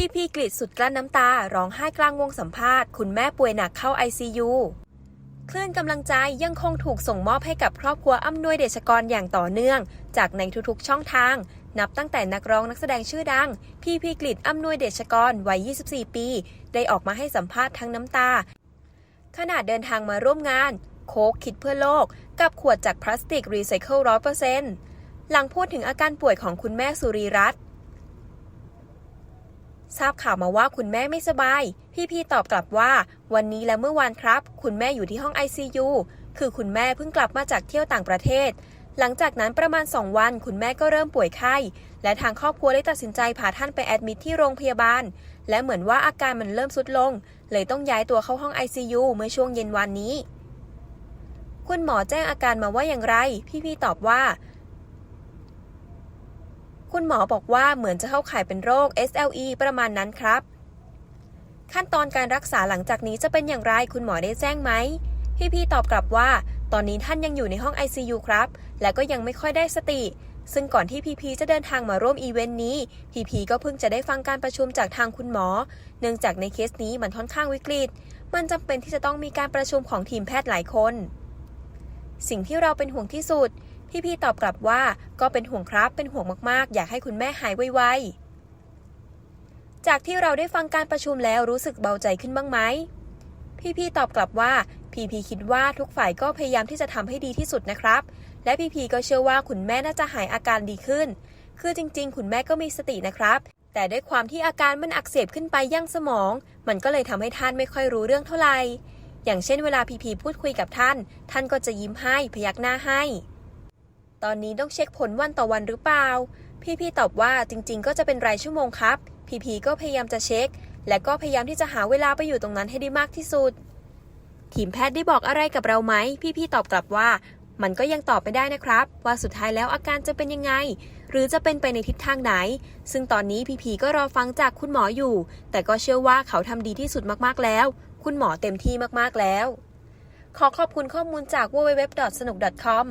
พี่พีกรีดสุดกลั้นน้ำตา ร้องไห้กลางวงสัมภาษณ์ คุณแม่ป่วยหนักเข้า ICU คลื่นกำลังใจยังคงถูกส่งมอบให้กับครอบครัวอำนวยเดชกรอย่างต่อเนื่อง จากในทุกๆช่องทาง นับตั้งแต่นักร้องนักแสดงชื่อดัง พี่พีกฤษอำนวยเดชกรวัย 24 ปี ได้ออกมาให้สัมภาษณ์ทั้งน้ำตา ขณะเดินทางมาร่วมงาน โคกคิดเพื่อโลก กับขวดจากพลาสติกรีไซเคิลร้อยเปอร์เซ็นต์หลังพูดถึงอาการป่วยของคุณแม่สุรีรัตน์ ทราบข่าวมาว่าคุณแม่ไม่สบาย พี่พีตอบกลับว่า วันนี้และเมื่อวานครับ คุณแม่อยู่ที่ห้อง ICU คือคุณแม่เพิ่งกลับมาจากเที่ยวต่างประเทศ หลังจากนั้นประมาณ 2 วัน คุณแม่ก็เริ่มป่วยไข้ และทางครอบครัวได้ตัดสินใจพาท่านไปแอดมิทที่โรงพยาบาล และเหมือนว่าอาการมันเริ่มทรุดลง เลยต้องย้ายตัวเข้าห้อง ICU เมื่อช่วงเย็นวันนี้ คุณหมอแจ้งอาการมาว่าอย่างไร พี่พี่ๆตอบว่า คุณหมอบอกว่าเหมือนจะเข้าข่ายเป็นโรค SLE ประมาณนั้นครับ ขั้นตอนการรักษาหลังจากนี้จะเป็นอย่างไรคุณหมอได้แจ้งไหมพี่พี่ๆตอบกลับว่า ตอนนี้ท่านยังอยู่ในห้อง ICU ครับ และก็ยังไม่ค่อยได้สติ ซึ่งก่อนที่พีพีจะเดินทางมาร่วมอีเวนต์นี้ พีพีก็เพิ่งจะได้ฟังการประชุมจากทางคุณหมอ เนื่องจากในเคสนี้มันค่อนข้างวิกฤต มันจำเป็นที่จะต้องมีการประชุมของทีมแพทย์หลายคน สิ่งที่เราเป็นห่วงที่สุด พี่พี่ๆตอบกลับว่าก็เป็นห่วงครับเป็นห่วงมากๆ อยากให้คุณแม่หายไวๆ จากที่เราได้ฟังการประชุมแล้วรู้สึกเบาใจขึ้นบ้างไหม พี่พี่ๆตอบกลับว่าพีพีคิดว่าทุกฝ่ายก็พยายามที่จะทำให้ดีที่สุดนะครับ และพีพีก็เชื่อว่าคุณแม่น่าจะหายอาการดีขึ้น คือจริง ๆ คุณแม่ก็มีสตินะครับ แต่ด้วยความที่อาการมันอักเสบขึ้นไปยั่งสมอง มันก็เลยทำให้ท่านไม่ค่อยรู้เรื่องเท่าไหร่ อย่างเช่นเวลาพีพีพูดคุยกับท่าน ท่านก็จะยิ้มให้พยักหน้าให้ ตอนนี้ต้องเช็คผลวันต่อวันหรือเปล่า พี่พี่ตอบว่าจริง ๆ ก็จะเป็นรายชั่วโมงครับ พีพีก็พยายามจะเช็ค และก็พยายามที่จะหาเวลาไปอยู่ตรงนั้นให้ได้มากที่สุด ทีมแพทย์ได้บอกอะไรกับเราไหม พี่พี่ตอบกลับว่า มันก็ยังตอบไม่ได้นะครับ ว่าสุดท้ายแล้วอาการจะเป็นยังไง หรือจะเป็นไปในทิศทางไหน ซึ่งตอนนี้พีพีก็รอฟังจากคุณหมออยู่ แต่ก็เชื่อว่าเขาทำดีที่สุดมากๆแล้ว คุณหมอเต็มที่มากๆแล้ว ขอขอบคุณข้อมูลจาก www.sanuk.com